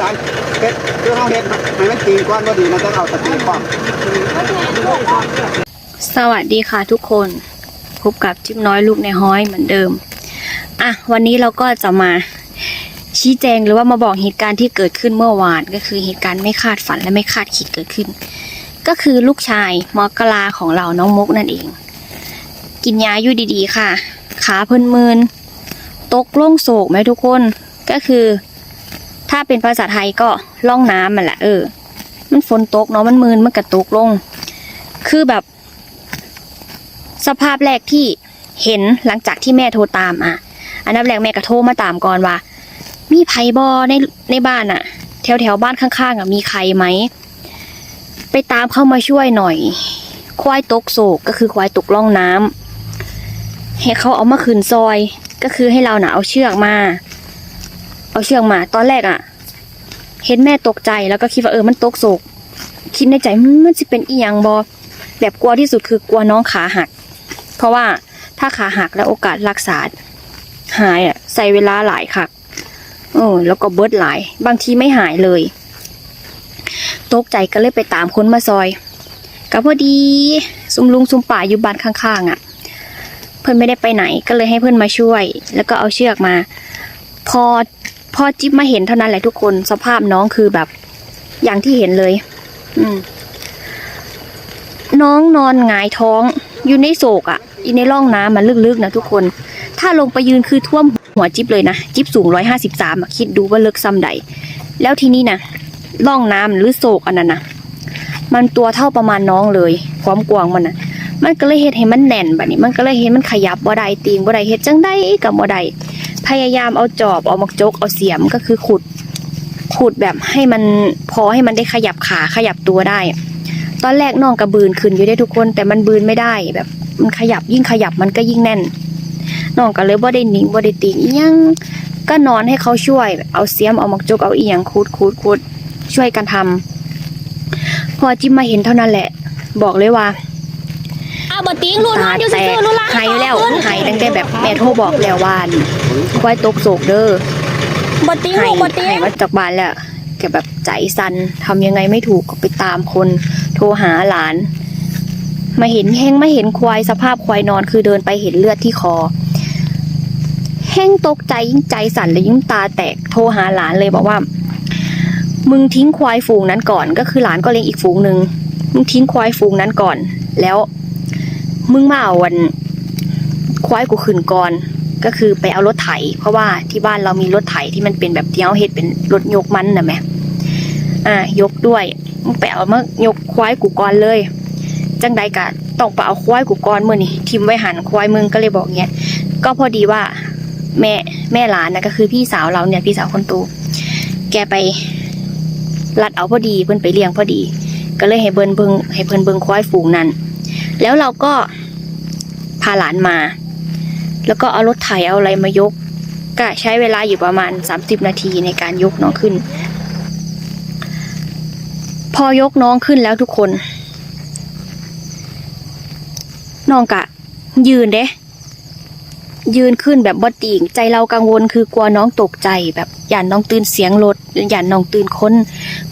การเฮ็ดคือเฮาเฮ็ดให้มันจริงก่อนบ่ดีมันจะเอาสติความสวัสดีค่ะทุกคนพบกับจิ๊บน้อยลูกในห้อยเหมือนเดิม อะ วันนี้เราก็จะมาชี้แจงหรือว่ามาบอกเหตุการณ์ที่เกิดขึ้นเมื่อวานก็คือเหตุการณ์ไม่คาดฝันและไม่คาดคิดเกิดขึ้น ก็คือลูกชายมอกลาของเราน้องมุกนั่นเอง กินยาอยู่ดีๆ ค่ะ ขาเพิ่นมืนตกล่งโศกไหมทุกคนก็คือ ถ้าเป็นภาษาไทยก็ล่องน้ำมันแหละเออ มันฝนตกเนาะมันมืนมันกระตกลง คือแบบ สภาพแรกที่เห็นหลังจากที่แม่โทรตามอะ อันดับแรกแม่ก็โทรมาตามก่อนว่า มีไผบอในในบ้านอะ แถวแถวบ้านข้างๆอะมีใครไหม ไปตามเข้ามาช่วยหน่อย ควายตกโศกก็คือควายตกล่องน้ำให้เขาเอามาคืนซอย ก็คือให้เราหน่ะเอาเชือกมา เอาเชือกมา ตอนแรกอะ เห็นแม่ตกใจแล้วก็คิดว่าเออมันตกโศก คิดในใจมันจะเป็นอีหยังบอแบบกลัวที่สุดคือกลัวน้องขาหัก เพราะว่าถ้าขาหักแล้วโอกาสรักษาหายอะ ใส่เวลาหลายค่ะเออแล้วก็เบิดหลาย บางทีไม่หายเลย ตกใจก็เลยไปตามคนมาซอยก็พอดีซุมลุงซุมป่าอยู่บ้านข้างๆอะ เพื่อนไม่ได้ไปไหนก็เลยให้เพื่อนมาช่วย แล้วก็เอาเชือกมา พอ พอจิ๊บมาเห็นเท่านั้นแหละทุกคนสภาพน้องคือแบบ อย่างที่เห็นเลย อืม น้องนอนหงายท้อง อยู่ในโศกอะ่ะอยู่ในร่องน้ำมันลึกๆนะทุกคน ถ้าลงไปยืนคือท่วมหัวจิ๊บเลยนะ จิ๊บสูงร้อยห้าสิบสามคิดดูว่าลึกซ้ำใด แล้วทีนี้นะร่องน้ำหรือโศกอันนั้นนะมันตัวเท่าประมาณน้องเลย ความกว้างมันนะมันก็เลยเฮ็ดให้มันแน่นแบบนี้ มันก็เลยเฮ็ดมันขยับบ่ได้ตีงบ่ได้เฮ็ดจังได้กับบ่ได้ พยายามเอาจอบเอามักจกเอาเสียมก็คือขุดขุดแบบให้มันพอให้มันได้ขยับขาขยับตัวได้ ตอนแรกน้องกระบืนขึ้นอยู่ได้ทุกคน แต่มันบืนไม่ได้แบบ มันขยับยิ่งขยับมันก็ยิ่งแน่นน้องก็เลยบ่ได้หนิงบ่ได้ติงยังก็นอนให้เขาช่วย เอาเสียมเอามักจกเอาเอียงคูดคูดคูดช่วยกันทำพอจิ้มมาเห็นเท่านั้นแหละ บอกเลยว่าาวบ่ติ้งรู้ตานะอยู่แตซื่กอๆรู้ละหายแล้วหายตั้งแต่แบบแม่โทรบอกแล้วว่าควายตกโศกเด้อบ่ติ้งให้ลูกบ่ติ้งให้มาจากบ้านแล้วแกแบบใจสั่นทำยังไงไม่ถูกก็ไปตามคน โทรหาหลาน มาเห็นแห้งไม่เห็นควายสภาพควายนอนคือเดินไปเห็นเลือดที่คอแห้งตกใจยิ่งใจสั่นเลยยิ่งตาแตกโทรหาหลานเลยบอกว่า มึงทิ้งควายฝูงนั้นก่อน ก็คือหลานก็เลี้ยงอีกฝูงหนึ่งมึงทิ้งควายฝูงนั้นก่อน แล้ว มึงมาเอาวันควายกูขึ้นก่อน ก็คือไปเอารถไถ เพราะว่าที่บ้านเรามีรถไถที่มันเป็นแบบที่เอาเฮ็ดเป็นรถยกมันนะแม่อ่ายกด้วยมึงไปเอามายกควายกูก่อนเลย จังใดกะต้องไปเอาควายกูก่อนมื่อนี่ทิมไว้หันควายมึงก็เลยบอกเงี้ยก็พอดีว่าแม่แม่หลานนะก็คือพี่สาวเราเนี่ยพี่สาวคนโตแกไปรัดเอาพอดีเพิ่นไปเลี้ยงพอดี ก็เลยให้เบิ่นเบิงให้เพิ่นเบิงควายฝูงนั้น แล้วเราก็พาหลานมา แล้วก็เอารถไถเอาอะไรมายก ก็ใช้เวลาอยู่ประมาณ 30 นาทีในการยกน้องขึ้น พอยกน้องขึ้นแล้วทุกคน น้องกะ ยืนเด้ยืนขึ้นแบบบ่ติงใจเรากังวลคือกลัวน้องตกใจแบบอย่านน้องตื่นเสียงรถอย่านน้องตื่นค้น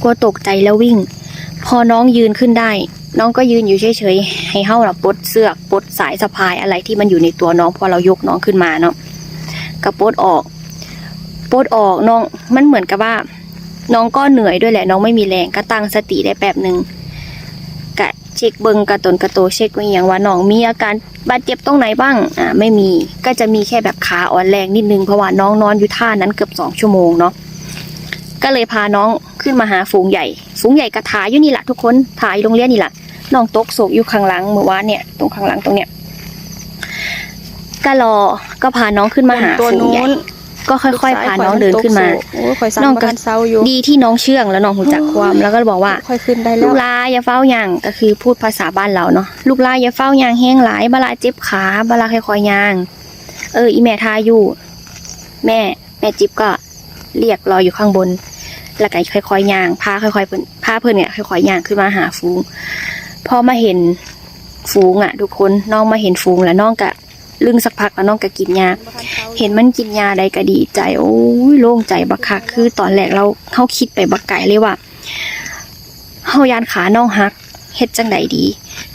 กลัวตกใจแล้ววิ่ง พอน้องยืนขึ้นได้ น้องก็ยืนอยู่เฉยๆให้เฮาน่ะปลดเสือปลดสายสะพายอะไรที่มันอยู่ในตัวน้องพอเรายกน้องขึ้นมาเนาะก็ปลดออกปลดออกน้องมันเหมือนกับว่า น้องก็เหนื่อยด้วยแหละ น้องไม่มีแรงก็ตั้งสติได้แป๊บหนึ่งกะเช็คเบิงกระตนกระโตเช็คว่าอย่างว่าน้องมีอาการบาดเจ็บตรงไหนบ้างอ่าไม่มีก็จะมีแค่แบบขาอ่อนแรงนิดนึงเพราะว่าน้องนอนอยู่ท่านั้นเกือบสองชั่วโมงเนาะก็เลยพาน้องขึ้นมาหาฝูงใหญ่ ฝูงใหญ่กระถาอยู่นี่แหละทุกคนถ่ายโรงเรียนนี่แหละ น้องตกโศกอยู่ข้างหลังเมื่อวานเนี่ยตรงข้างหลังตรงเนี้ยก็รอก็พาน้องขึ้นมาหาตัวฝูงนู้ใหญ่นก็ค่อยๆพาน้องเดินขึ้นมาโอ้ยข่อยสั่งน้องบ่ก็ทันเซาอยู่ดีที่น้องเชื่องแล้วน้องหูจักความแล้วก็บอกว่าค่อยขึ้นได้แล้ลูวกลาอย่าเฝ้าย่างก็คือพูดภาษาบ้านเราเนาะลูกลาอย่าเฝ้าย่างแห้งหลายบลาเจ็บขาบลาค่อยๆย่าง เอออีแม่ทาอยู่แม่แม่จิ๊บก็เรียกรออยู่ข้างบน แล้วก็ค่อยๆย่างพาค่อยๆเพิ่นพาเพิ่นเนี่ยค่อยๆย่างขึ้นมาหาฝูง พอมาเห็นฝูงอะ ทุกคนน้องมาเห็นฝูงแล้วน้องก็ลึงสักพักแล้วน้องก็กินยา เห็นมันกินยาใดก็ดีใจ โอ้ยโล่งใจบักคักคือตอนแรกเราเฮาคิดไปบักไก่เลยว่าเฮายานขาน้องฮักเฮ็ดจังใดดี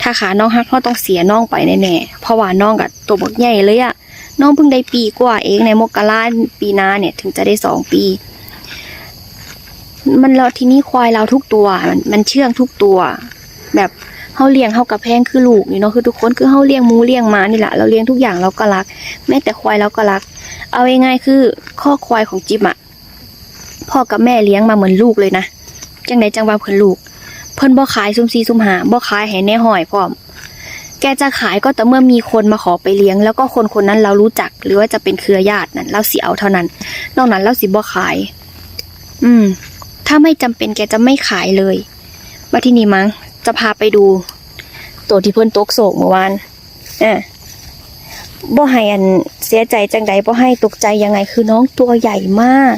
ถ้าขาน้องฮักเฮาต้องเสียน้องไปแน่ๆเพราะว่าน้องกับตัวบักใหญ่เลยอะน้องเพิ่งได้ปีกว่าเองในมกราปีหน้าเนี่ย ถึงจะได้สองปี มันเราทีนี้ควายเราทุกตัวมันมันเชื่องทุกตัว แบบ เฮาเลี้ยงเฮากับแพงคือลูกนี่เนาะคือทุกคนคือเฮาเลี้ยงหมูเลี้ยงหมานี่แหละเราเลี้ยงทุกอย่างเราก็รัก แม้แต่ควายเราก็รัก เอาง่ายๆคือข้อควายของจิ๊บอะพ่อกับแม่เลี้ยงมาเหมือนลูกเลยนะจังใดจังว่าเพิ่นลูก เพิ่นบ่ขายซุมซีซุมหาบ่ขายให้แน่หอยพร้อม แกจะขายก็แต่เมื่อมีคนมาขอไปเลี้ยง แล้วก็คนคนนั้นเรารู้จัก หรือว่าจะเป็นเครือญาตินั่นเราสิเอาเท่านั้น นอกนั้นเราสิบ่ขาย อืม ถ้าไม่จำเป็นแกจะไม่ขายเลยว่าที่นี่มั้ง จะพาไปดู ตัวที่เพิ่นตกโศกเมื่อวานอะบ่ให้อันเสียใจจังใดบ่ให้ตกใจยังไงคือน้องตัวใหญ่มาก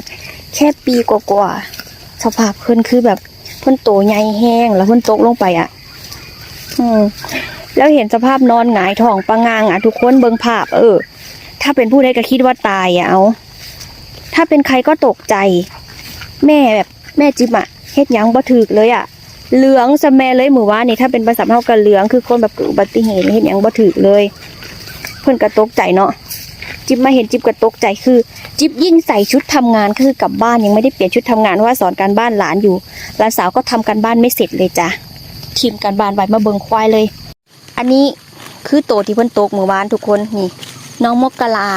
แค่ปีกว่าๆสภาพเพิ่นคือแบบเพิ่นโตใหญ่แห้งแล้วเพิ่นตกลงไปอะ อืมแล้วเห็นสภาพนอนหงายท้องปะงางอะทุกคนเบิ่งภาพ เออ ถ้าเป็นผู้ใดก็คิดว่าตายอะเอาถ้าเป็นใครก็ตกใจ แม่แบบ แม่จิ๊บอะเฮ็ดยังบ่ถูกเลยอะ เหลืองสแมเลยหมู่ว่านี่ถ้าเป็นภาษาเฮาก็เหลืองคือคนแบบเกิดอุบัติเหตุเฮ็ดหยังบ่ถูกเลย เพิ่นก็ตกใจเนาะจิ๊บมาเห็นจิ๊บก็ตกใจคือ จิ๊บยิ่งใส่ชุดทำงานคือกลับบ้านยังไม่ได้เปลี่ยนชุดทำงานเพราะว่าสอนการบ้านหลานอยู่หลานสาวก็ทำการบ้านไม่เสร็จเลยจ้ะทีมการบ้านไว้มาเบิ่งควายเลย อันนี้คือโตที่เพิ่นตกเมื่อวานทุกคนนี่ น้องมกกะลา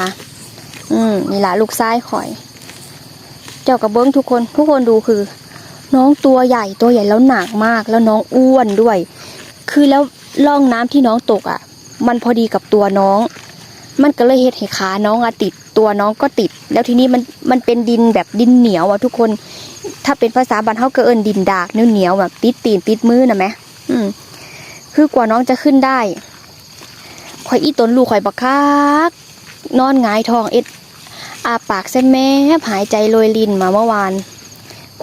อืมนี่ล่ะลูกซ้ายข่อย เจ้ากับเบิ้งทุกคนทุกคนดูคือ น้องตัวใหญ่ตัวใหญ่แล้วหนักมาก แล้วน้องอ้วนด้วย คือแล้วร่องน้ำที่น้องตกอะ มันพอดีกับตัวน้อง มันก็เลยเฮ็ดให้ขาน้องอะติดตัวน้องก็ติด แล้วทีนี้มันมันเป็นดินแบบดินเหนียวอะทุกคน ถ้าเป็นภาษาบ้านเฮาก็เอินดินดากเหนียวเหนียวแบบติดตีนติดมือนะแหมอืม คือกว่าน้องจะขึ้นได้ข่อยอีตนลูกข่อยบักคักนอนหงายทองเอ็ดอาปากเส้นแม่หายใจโรยลินมาเมื่อวาน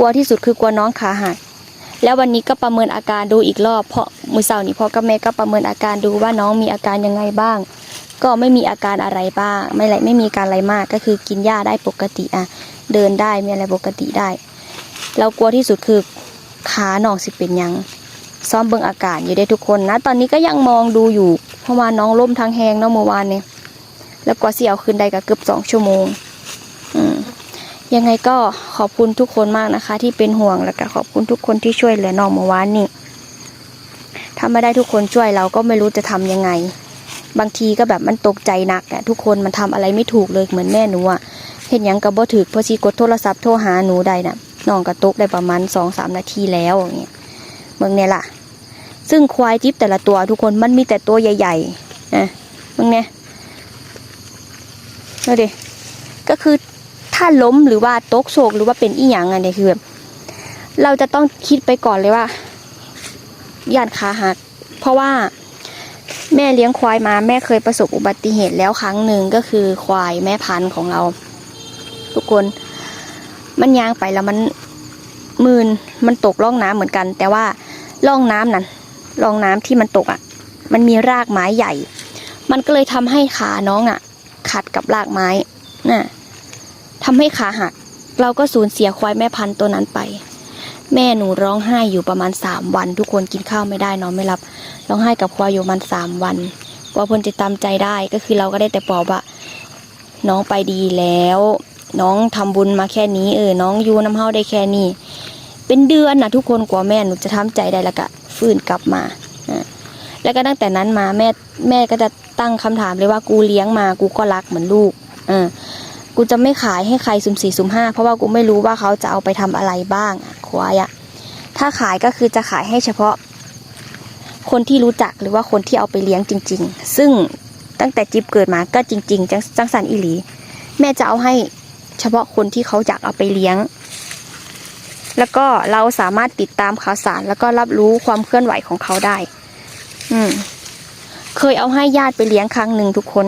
กลัวที่สุดคือกลัวน้องขาหักแล้ววันนี้ก็ประเมินอาการดูอีกรอบ เพราะมือเสาร์นี้พ่อกับแม่ก็ประเมินอาการดูว่าน้องมีอาการยังไงบ้าง ก็ไม่มีอาการอะไรบ้าง ไม่ไรไม่มีการอะไรมากก็คือกินหญ้าได้ปกติอะเดินได้มีอะไรปกติได้ เรากลัวที่สุดคือขาหนองสิเป็นยังซ้อมเบิ่งอาการอยู่ได้ทุกคนนะ ตอนนี้ก็ยังมองดูอยู่ เพราะว่าน้องล้มทางแหงเนาะเมื่อวานเนี่ยแล้วกว่าสิเอาคืนได้ก็เกือบสองชั่วโมง ยังไงก็ขอบคุณทุกคนมากนะคะ ที่เป็นห่วงแล้วก็ขอบคุณทุกคนที่ช่วยเหลือน้องเมื่อวานนี่ถ้าไม่ได้ทุกคนช่วยเราก็ไม่รู้จะทำยังไง บางทีก็แบบมันตกใจหนักอะทุกคนมันทำอะไรไม่ถูกเลยเหมือนแม่หนูอะเห็นยังกับบ่ถึกเพอชีกดโทรศัพท์โทรหาหนูได้น่ะน้องก็ตกได้ประมาณสองสามนาทีแล้วอย่างเงี้ยเมืองเนี่ยล่ะ ซึ่งควายจิ๊บแต่ละตัวทุกคนมันมีแต่ตัวใหญ่ๆนะเมืองเนี่ยดูดิก็คือ ถ้าล้มหรือว่าตกโศกหรือว่าเป็นอีหยังอันนี้คือแบบเราจะต้องคิดไปก่อนเลยว่าย่านขาหัก เพราะว่าแม่เลี้ยงควายมาแม่เคยประสบอุบัติเหตุแล้วครั้งหนึ่งก็คือควายแม่พันธุ์ของเรา ทุกคนมันยางไปแล้วมันมืนมันตกร่องน้ำเหมือนกัน แต่ว่าร่องน้ำนั้นร่องน้ำที่มันตกอะ มันมีรากไม้ใหญ่ มันก็เลยทำให้ขาน้องอะขัดกับรากไม้น่ะ ทำให้ขาหัก เราก็สูญเสียควายแม่พันธุ์ตัวนั้นไป แม่หนูร้องไห้อยู่ประมาณสามวัน ทุกคนกินข้าวไม่ได้นอนไม่หลับ ร้องไห้กับควายอยู่ประมาณสามวันว่าเพิ่นจะตามใจได้ก็คือเราก็ได้แต่ปลอบว่าน้องไปดีแล้ว น้องทำบุญมาแค่นี้เออน้องอยู่น้ำเฮาได้แค่นี้ เป็นเดือนนะทุกคนกว่าแม่หนูจะทำใจได้แล้วก็ฟื้นกลับมาอะแล้วก็ตั้งแต่นั้นมาแม่แม่ก็จะตั้งคำถามเลยว่ากูเลี้ยงมากูก็รักเหมือนลูกเออ กูจะไม่ขายให้ใครสุ่มสี่สุ่มห้าเพราะว่ากูไม่รู้ว่าเขาจะเอาไปทำอะไรบ้างควายอะถ้าขายก็คือจะขายให้เฉพาะ คนที่รู้จักหรือว่าคนที่เอาไปเลี้ยงจริง ๆ ซึ่งตั้งแต่จิ๊บเกิดมาก็จริง ๆ จังจังสันอิหลี แม่จะเอาให้เฉพาะคนที่เขาอยากเอาไปเลี้ยง แล้วก็เราสามารถติดตามข่าวสาร แล้วก็รับรู้ความเคลื่อนไหวของเขาได้ อืม เคยเอาให้ญาติไปเลี้ยงครั้งหนึ่งทุกคน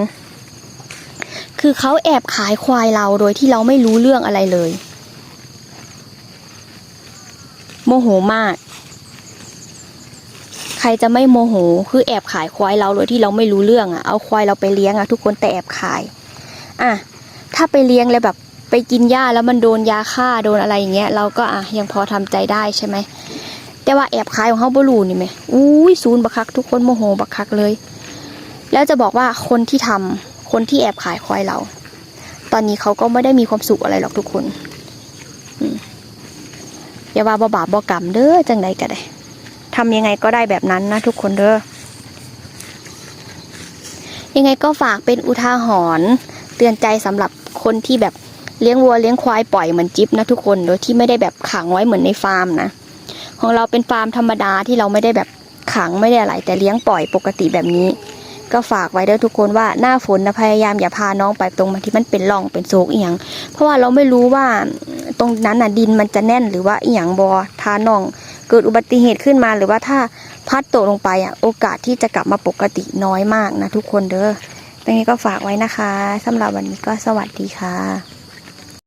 คือเขาแอบขายควายเราโดยที่เราไม่รู้เรื่องอะไรเลย โมโหมาก ใครจะไม่โมโห คือแอบขายควายเราโดยที่เราไม่รู้เรื่องอะ เอาควายเราไปเลี้ยงอะทุกคนแต่แอบขาย อะ ถ้าไปเลี้ยงแล้วแบบไปกินหญ้าแล้วมันโดนยาฆ่าโดนอะไรอย่างเงี้ยเราก็อะยังพอทำใจได้ใช่ไหมแต่ว่าแอบขายของเขาบรูนี่ไหมอุ้ยศูนบักคักทุกคนโมโหบักคักเลย แล้วจะบอกว่าคนที่ทำ คนที่แอบขายควายเรา ตอนนี้เขาก็ไม่ได้มีความสุขอะไรหรอกทุกคนอย่าว่าบ่บาบ่กรรมเด้อจังใดก็ได้ทำยังไงก็ได้แบบนั้นนะทุกคนเด้อยังไงก็ฝากเป็นอุทาหรณ์เตือนใจสำหรับคนที่แบบเลี้ยงวัวเลี้ยงควายปล่อยเหมือนจิ๊บนะทุกคนโดยที่ไม่ได้แบบขังไว้เหมือนในฟาร์มนะของเราเป็นฟาร์มธรรมดาที่เราไม่ได้แบบขังไม่ได้อะไรแต่เลี้ยงปล่อยปกติแบบนี้ ก็ฝากไว้เด้อทุกคนว่าหน้าฝนนะพยายามอย่าพาน้องไปตรงมาที่มันเป็นร่องเป็นโศกเอียง เพราะว่าเราไม่รู้ว่าตรงนั้นน่ะดินมันจะแน่นหรือว่าเอียงบอทาน้อง เกิดอุบัติเหตุขึ้นมาหรือว่าถ้าพัดตกลงไปอะโอกาสที่จะกลับมาปกติน้อยมากนะทุกคนเด้อตรงนี้ก็ฝากไว้นะคะสำหรับวันนี้ก็สวัสดีค่ะ